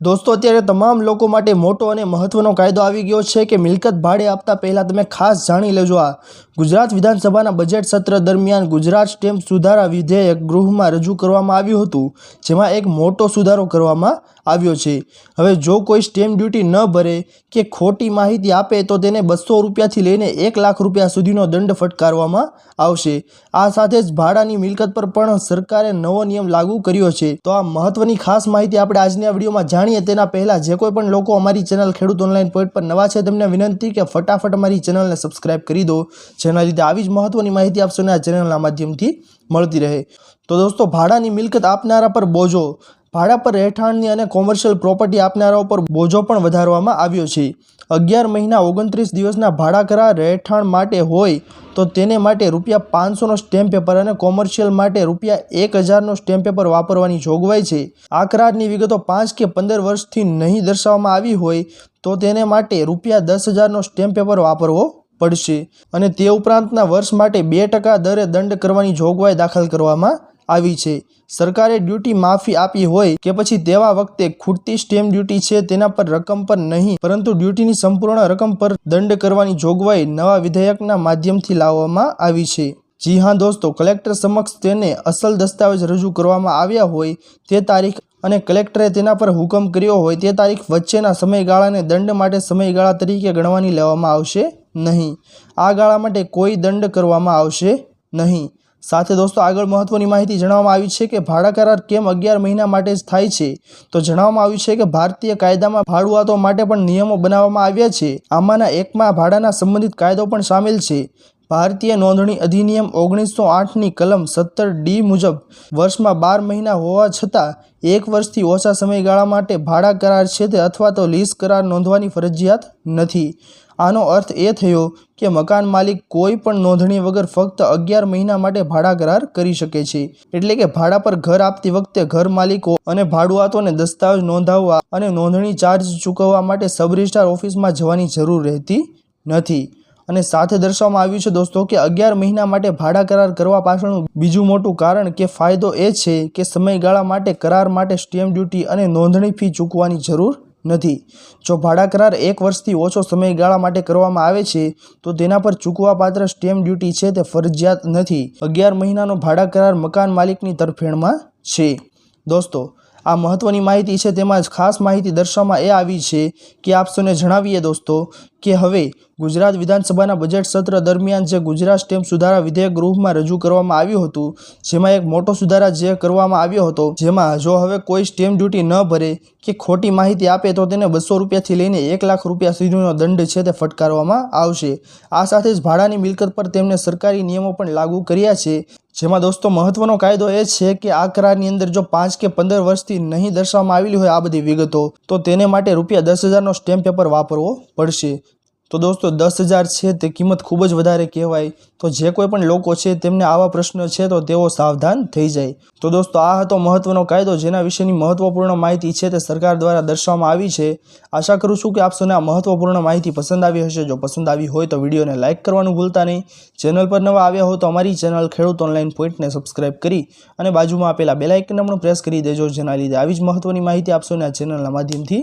દોસ્તો, અત્યારે તમામ લોકો માટે મોટો અને મહત્વનો કાયદો આવી ગયો છે કે મિલકત ભાડે આપતા પહેલાં તમે ખાસ જાણી લેજો આ. ગુજરાત વિધાનસભાના બજેટ સત્ર દરમિયાન ગુજરાત સ્ટેમ્પ સુધારા વિધેયક ગૃહમાં રજૂ કરવામાં આવ્યું હતું, જેમાં એક મોટો સુધારો કરવામાં આવ્યો છે. હવે જો કોઈ સ્ટેમ્પ ડ્યુટી ન ભરે કે ખોટી માહિતી આપે, તો તેને બસો રૂપિયાથી લઈને એક લાખ રૂપિયા સુધીનો દંડ ફટકારવામાં આવશે. આ સાથે જ ભાડાની મિલકત પર પણ સરકારે નવો નિયમ લાગુ કર્યો છે. તો આ મહત્વની ખાસ માહિતી આપણે આજની આ વિડીયોમાં જાણીએ તેના પહેલાં જે કોઈ પણ લોકો અમારી ચેનલ ખેડૂત ઓનલાઈન પોઈન્ટ પર નવા છે તેમને વિનંતી કે ફટાફટ અમારી ચેનલને સબસ્ક્રાઇબ કરી દો, જેના લીધે આવી જ મહત્વની માહિતી આપશોને આ ચેનલના માધ્યમથી મળતી રહે. તો દોસ્તો, ભાડાની મિલકત આપનારા પર બોજો. ભાડા પર રહેઠાણની અને કોમર્શિયલ પ્રોપર્ટી આપનારાઓ પર બોજો પણ વધારવામાં આવ્યો છે. અગિયાર મહિના ઓગણત્રીસ દિવસના ભાડા કરાર રહેઠાણ માટે હોય તો તેને માટે રૂપિયા પાંચસોનો સ્ટેમ્પ પેપર અને કોમર્શિયલ માટે રૂપિયા એક હજારનો સ્ટેમ્પ પેપર વાપરવાની જોગવાઈ છે. આ કરારની વિગતો પાંચ કે પંદર વર્ષથી નહીં દર્શાવવામાં આવી હોય તો તેને માટે રૂપિયા દસ હજારનો સ્ટેમ્પ પેપર વાપરવો પડશે અને તે ઉપરાંતના વર્ષ માટે બે ટકા દરે દંડ કરવાની જોગવાઈ દાખલ કરવામાં આવી છે. સરકારે ડ્યુટી માફી આપી હોય કે પછી તેવા વખતે ખૂટતી સ્ટેમ્પ ડ્યુટી છે તેના પર રકમ પર નહીં, પરંતુ ડ્યુટીની સંપૂર્ણ રકમ પર દંડ કરવાની જોગવાઈ નવા વિધેયકના માધ્યમથી લાવવામાં આવી છે. જી હા દોસ્તો, કલેક્ટર સમક્ષ તેને અસલ દસ્તાવેજ રજૂ કરવામાં આવ્યા હોય તે તારીખ અને કલેક્ટરે તેના પર હુકમ કર્યો હોય તે તારીખ વચ્ચેના સમયગાળાને દંડ માટે સમયગાળા તરીકે ગણવાની લેવામાં આવશે નહીં. આ ગાળા માટે કોઈ દંડ કરવામાં આવશે નહીં. સાથે દોસ્તો, આગળ મહત્વની માહિતી જણાવવામાં આવી છે કે ભાડા કરાર કેમ અગિયાર મહિના માટે જ થાય છે? તો જણાવવામાં આવ્યું છે કે ભારતીય કાયદામાં ભાડુઆતો માટે પણ નિયમો બનાવવામાં આવ્યા છે. આમાંના એકમાં ભાડાના સંબંધિત કાયદો પણ સામેલ છે. ભારતીય નોંધણી અધિનિયમ ઓગણીસો આઠની કલમ સત્તર ડી મુજબ વર્ષમાં બાર મહિના હોવા છતાં એક વર્ષથી ઓછા સમયગાળા માટે ભાડા કરાર છે તે અથવા તો લીઝ કરાર નોંધવાની ફરજિયાત નથી. આનો અર્થ એ થયો કે મકાન માલિક કોઈ પણ નોંધણી વગર ફક્ત અગિયાર મહિના માટે ભાડા કરાર કરી શકે છે. એટલે કે ભાડા પર ઘર આપતી વખતે ઘર માલિકો અને ભાડુઆતોને દસ્તાવેજ નોંધાવવા અને નોંધણી ચાર્જ ચૂકવવા માટે સબ રજિસ્ટ્રાર ઓફિસમાં જવાની જરૂર રહેતી નથી. અને સાથે દર્શાવવામાં આવ્યું છે દોસ્તો કે અગિયાર મહિના માટે ભાડા કરાર કરવા પાછળનું બીજું મોટું કારણ કે ફાયદો એ છે કે સમયગાળા માટે કરાર માટે સ્ટેમ્પ ડ્યુટી અને નોંધણી ફી ચૂકવવાની જરૂર નથી. જો ભાડા કરાર એક વર્ષથી ઓછો સમયગાળા માટે કરવામાં આવે છે, તો તેના પર ચૂકવાપાત્ર સ્ટેમ્પ ડ્યુટી છે તે ફરજિયાત નથી. અગિયાર મહિનાનો ભાડા કરાર મકાન માલિકની તરફેણમાં છે. દોસ્તો આ મહત્વની માહિતી છે તેમાં જ ખાસ માહિતી દર્શાવવામાં એ આવી છે કે આપ સૌને જણાવીએ દોસ્તો કે હવે ગુજરાત વિધાનસભાના બજેટ સત્ર દરમિયાન જે ગુજરાત સ્ટેમ્પ સુધારા વિધેયક ગૃહમાં રજૂ કરવામાં આવ્યું હતું, જેમાં એક મોટો સુધારા જે કરવામાં આવ્યો હતો, જેમાં જો હવે કોઈ સ્ટેમ્પ ડ્યુટી ન ભરે કે ખોટી માહિતી આપે તો તેને બસો રૂપિયાથી લઈને એક લાખ રૂપિયા સુધીનો દંડ છે તે ફટકારવામાં આવશે. આ સાથે જ ભાડાની મિલકત પર તેમને સરકારી નિયમો પણ લાગુ કર્યા છે. જેમાં દોસ્તો મહત્વનો કાયદો એ છે કે આ કરારની અંદર જો પાંચ કે પંદર વર્ષથી નહીં દર્શાવવામાં આવેલી હોય આ બધી વિગતો, તો તેને માટે રૂપિયા દસ હજારનો સ્ટેમ્પ પેપર વાપરવો પડશે. તો દોસ્તો, દસ હજાર છે તે કિંમત ખૂબ જ વધારે કહેવાય. તો જે કોઈ પણ લોકો છે તેમને આવા પ્રશ્ન છે તો તેઓ સાવધાન થઈ જાય. તો દોસ્તો, આ હતો મહત્વનો કાયદો જેના વિશેની મહત્વપૂર્ણ માહિતી છે તે સરકાર દ્વારા દર્શાવવામાં આવી છે. આશા કરું છું કે આપ સૌને આ મહત્વપૂર્ણ માહિતી પસંદ આવી હશે. જો પસંદ આવી હોય તો વિડીયોને લાઇક કરવાનું ભૂલતા નહીં. ચેનલ પર નવા આવ્યા હો તો અમારી ચેનલ ખેડૂત ઓનલાઈન પોઈન્ટને સબસ્ક્રાઇબ કરી અને બાજુમાં આપેલા બેલાઇકન પણ પ્રેસ કરી દેજો. જેના લીધે આવી જ મહત્વની માહિતી આપશો સૌને આ ચેનલના માધ્યમથી